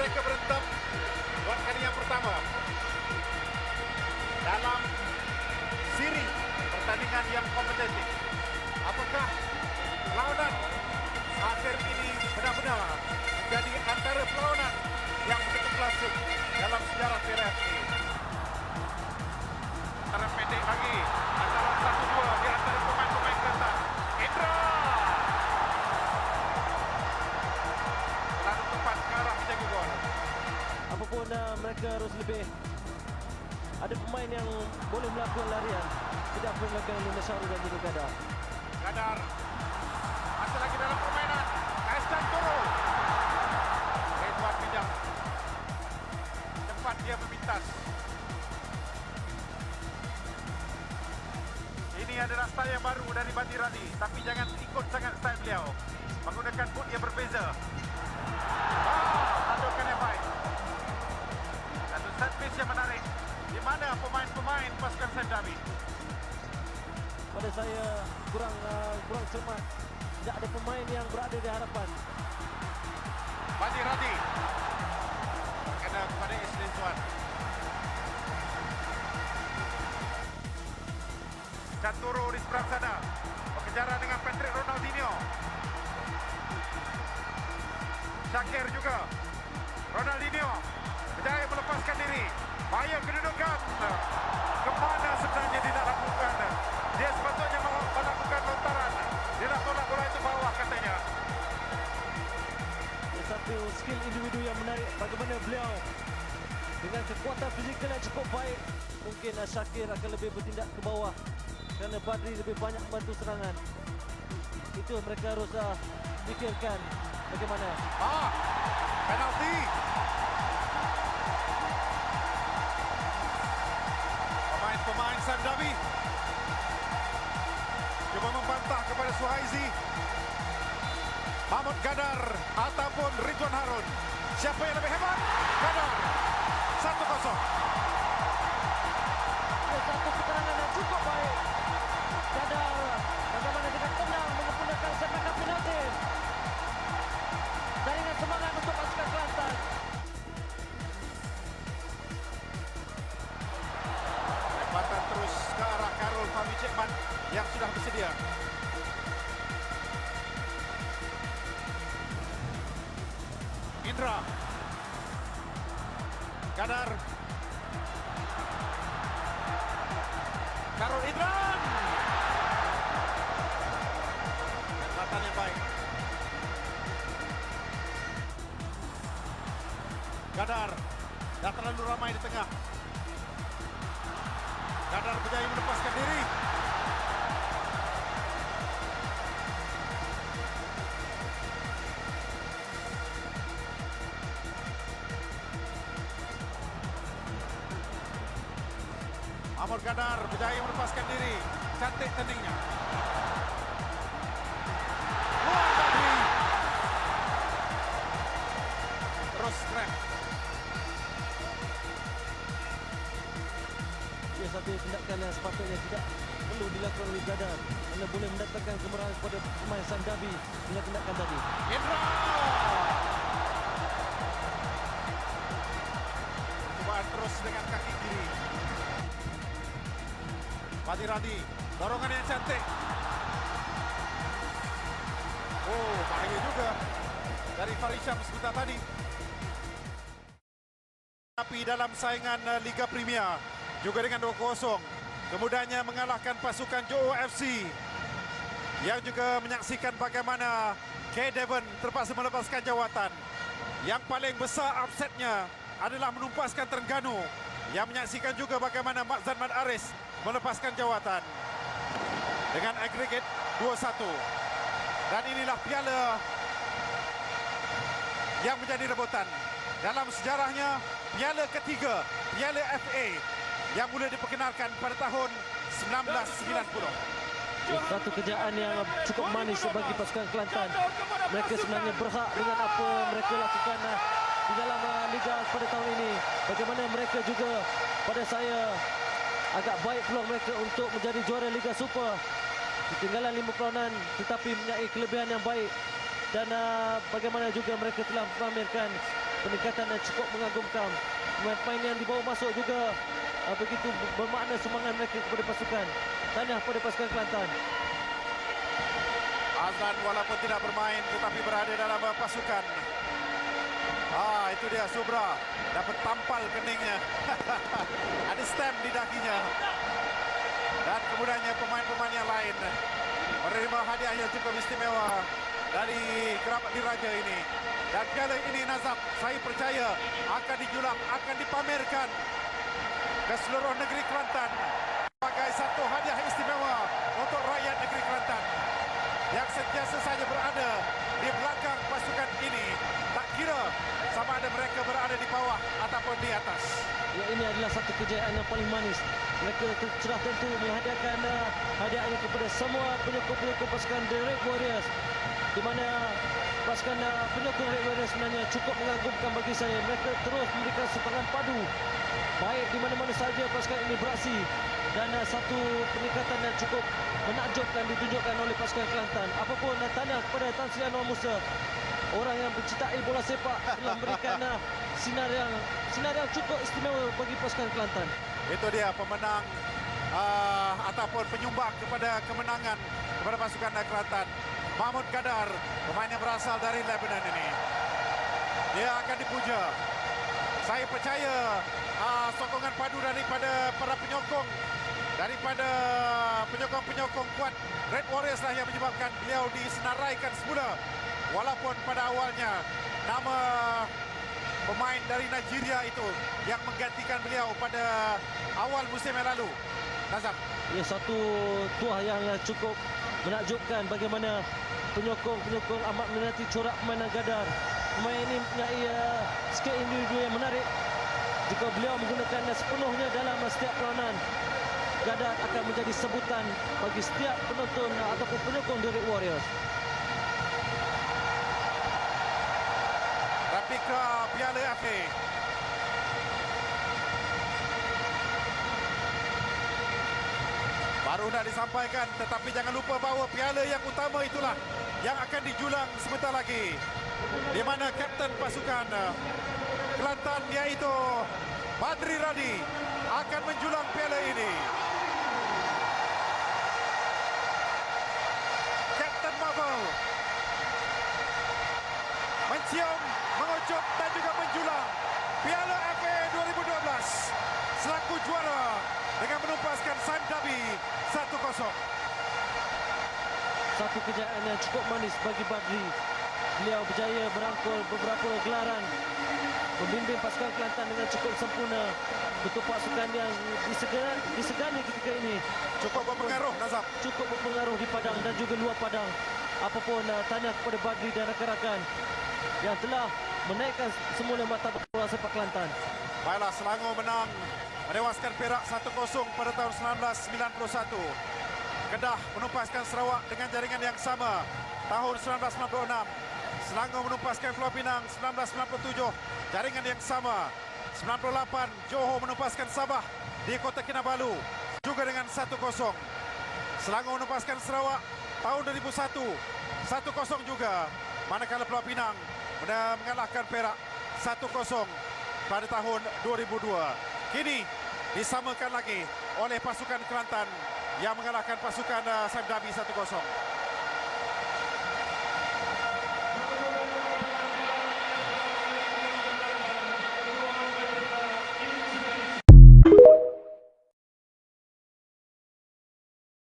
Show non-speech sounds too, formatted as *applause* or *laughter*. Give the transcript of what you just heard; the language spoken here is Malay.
mereka berentem buat kali yang pertama dalam siri pertandingan yang kompetitif. Apakah perlawanan akhir ini benar-benar menjadi antara perlawanan yang begitu klasik dalam sejarah PRFA? Antara pendek lagi uh, mereka harus lebih ada pemain yang boleh melakukan larian tidak perlu melakukan Luna Syahrul dan juga Gadar Gadar masih lagi dalam permainan. Kaistan turun. Edward pinjam. Cepat dia memintas. Ini adalah style yang baru dari Bati Radi. Tapi jangan ikut sangat style beliau. Menggunakan boot yang berbeza. Ah, set piece yang menarik. Di mana pemain-pemain pasukan Sam David? pada saya kurang uh, kurang cermat. Tidak ada pemain yang berada di hadapan. Badi Radi. Kena kepada Islin Suan Canturo di seberang sana. Berkejaran dengan Patrick Ronaldinho. Syakir juga. Ronaldinho berjaya melepaskan diri. Bahaya kedudukan. Kemana sebenarnya dia nak lakukan? Dia sepatutnya melakukan lontaran. Dia nak tolak bola itu bawah katanya. Satu skill individu yang menarik bagaimana beliau. Dengan kekuatan fizikal yang cukup baik mungkin Syakir akan lebih bertindak ke bawah kerana Badri lebih banyak membantu serangan. Itu mereka harus uh, fikirkan bagaimana. Ah, Mahmud Gadar ataupun Ridwan Harun. Siapa yang lebih hebat? Gadar. 1-0. Ada satu keterangan yang cukup baik Gadar bagaimana dengan tenang menggunakan serangan penalti Jaringan semangat untuk pasukan Kelantan Lempatan terus ke arah Karul Fahmi Cekman yang sudah bersedia. Indra. Gadar. Karul Indran. Lempatan yang baik. Gadar. Dah terlalu ramai di tengah. Gadar berjaya melepaskan diri. Amor Gadar berjaya melepaskan diri. Cantik tendingnya. Luar. Terus trap. Ia satu tindakan yang sepatutnya tidak perlu dilakukan oleh Gadar kerana boleh mendatangkan kemarahan kepada pemain Sandabi dengan tindakan tadi. Indra. Cubaan terus dengan kaki kiri. Padi Radi, dorongan yang cantik. Oh, bahaya juga dari Farisham sebentar tadi. Tapi dalam saingan uh, Liga Premier juga dengan 2-0. Kemudiannya mengalahkan pasukan Johor FC yang juga menyaksikan bagaimana K. Devon terpaksa melepaskan jawatan. Yang paling besar upsetnya adalah menumpaskan Terengganu yang menyaksikan juga bagaimana Mak Zanman Aris melepaskan jawatan dengan agregat 2-1. Dan inilah piala yang menjadi rebutan. Dalam sejarahnya, piala ketiga, piala FA yang mula diperkenalkan pada tahun 1990. Satu kejayaan yang cukup manis bagi pasukan Kelantan. Mereka sebenarnya berhak dengan apa mereka lakukan uh, di dalam uh, liga pada tahun ini. Bagaimana mereka juga pada saya agak baik peluang mereka untuk menjadi juara Liga Super. Ketinggalan lima perlawanan tetapi mempunyai kelebihan yang baik dan uh, bagaimana juga mereka telah memamerkan peningkatan yang cukup mengagumkan. Pemain-pemain yang dibawa masuk juga uh, begitu bermakna semangat mereka kepada pasukan. Tahniah kepada pasukan Kelantan. Azlan walaupun tidak bermain tetapi berada dalam uh, pasukan. Ah, itu dia Subra dapat tampal keningnya. *laughs* Ada stem di dakinya. Dan kemudiannya pemain-pemain yang lain menerima hadiah yang cukup istimewa dari kerabat diraja ini. Dan piala ini Nazab, saya percaya akan dijulang, akan dipamerkan ke seluruh negeri Kelantan sebagai satu hadiah istimewa untuk rakyat negeri Kelantan yang sentiasa saja berada di belakang pasukan ini. Tak kira sama ada mereka berada di bawah ataupun di atas. Ya, ini adalah satu kejayaan yang paling manis. Mereka cerah tentu menghadiahkan uh, hadiah ini kepada semua penyokong-penyokong pasukan The Red Warriors. Di mana pasukan uh, penyokong Red Warriors sebenarnya cukup mengagumkan bagi saya. Mereka terus memberikan sepadan padu. Baik di mana-mana saja pasukan ini beraksi. Dan uh, satu peningkatan yang cukup menakjubkan ditunjukkan oleh pasukan Kelantan. Apapun uh, tahniah kepada Tan Sri Anwar Musa. Orang yang mencintai bola sepak telah memberikan uh, sinar yang sinar yang cukup istimewa bagi pasukan Kelantan. Itu dia pemenang uh, ataupun penyumbang kepada kemenangan kepada pasukan Kelantan. Mahmud Gadar, pemain yang berasal dari Lebanon ini. Dia akan dipuja. Saya percaya uh, sokongan padu daripada para penyokong daripada penyokong-penyokong kuat Red Warriors lah yang menyebabkan beliau disenaraikan semula walaupun pada awalnya nama pemain dari Nigeria itu yang menggantikan beliau pada awal musim yang lalu. Nazam. Ya satu tuah yang cukup menakjubkan bagaimana penyokong-penyokong amat meminati corak permainan Gadar. Pemain ini mempunyai skill individu yang menarik. Jika beliau menggunakannya sepenuhnya dalam setiap peranan, Gadar akan menjadi sebutan bagi setiap penonton ataupun penyokong Red Warriors. Replika Piala akhir. Baru nak disampaikan tetapi jangan lupa bahawa piala yang utama itulah yang akan dijulang sebentar lagi. Di mana kapten pasukan uh, Kelantan iaitu Badri Radi akan menjulang piala ini. Kapten Marvel mencium, mengucup dan juga menjulang Piala FA 2012 selaku juara dengan menumpaskan Saim Dhabi 1-0. Satu kejayaan yang cukup manis bagi Badri. Beliau berjaya merangkul beberapa gelaran. Membimbing pasukan Kelantan dengan cukup sempurna. Bentuk pasukan yang disegani, disegani ketika ini. Cukup berpengaruh Nazam. Cukup berpengaruh di padang dan juga luar padang. Apapun uh, tanya kepada Badri dan rakan-rakan yang telah menaikkan semula martabat bola sepak Kelantan. Baiklah Selangor menang menewaskan Perak 1-0 pada tahun 1991. Kedah menumpaskan Sarawak dengan jaringan yang sama tahun 1996. Selangor menumpaskan Pulau Pinang 1997 jaringan yang sama. 98 Johor menumpaskan Sabah di Kota Kinabalu juga dengan 1-0. Selangor menumpaskan Sarawak tahun 2001 1-0 juga. Manakala Pulau Pinang mengalahkan Perak 1-0 pada tahun 2002. Kini disamakan lagi oleh pasukan Kelantan yang mengalahkan pasukan uh, Sam Dhabi 1-0.